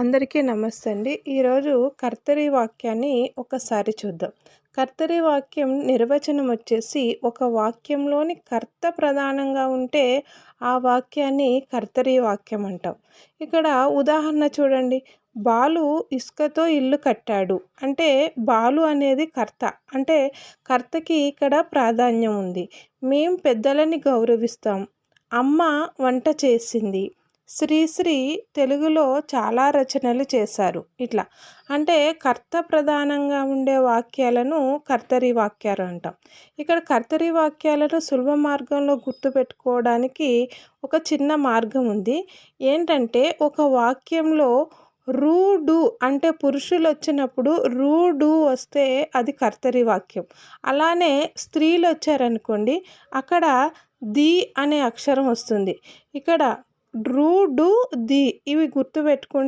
అందరికీ నమస్తే అండి ఈరోజు కర్తరి వాక్యాన్ని ఒకసారి చూద్దాం. కర్తరి వాక్యం నిర్వచనం వచ్చేసి ఒక వాక్యంలోని కర్త ప్రధానంగా ఉంటే ఆ వాక్యాన్ని కర్తరి వాక్యం అంటాం. ఇక్కడ ఉదాహరణ చూడండి. బాలు ఇసుకతో ఇల్లు కట్టాడు. అంటే బాలు అనేది కర్త. అంటే కర్తకి ఇక్కడ ప్రాధాన్యం ఉంది. మేం పెద్దలని గౌరవిస్తాం. అమ్మ వంట చేసింది. శ్రీశ్రీ తెలుగులో చాలా రచనలు చేశారు. ఇట్లా. అంటే కర్త ప్రధానంగా ఉండే వాక్యాలను కర్తరి వాక్యాలు అంటాం. ఇక్కడ కర్తరి వాక్యాలను సులభ మార్గంలో గుర్తుపెట్టుకోవడానికి ఒక చిన్న మార్గం ఉంది. ఏంటంటే ఒక వాక్యంలో రూడు అంటే పురుషులు వచ్చినప్పుడు రూడు వస్తే అది కర్తరి వాక్యం. అలానే స్త్రీలు వచ్చారనుకోండి అక్కడ ది అనే అక్షరం వస్తుంది. ఇక్కడ డ్రూ డు ది. ఇవి గుర్తుపెట్టుకుంటే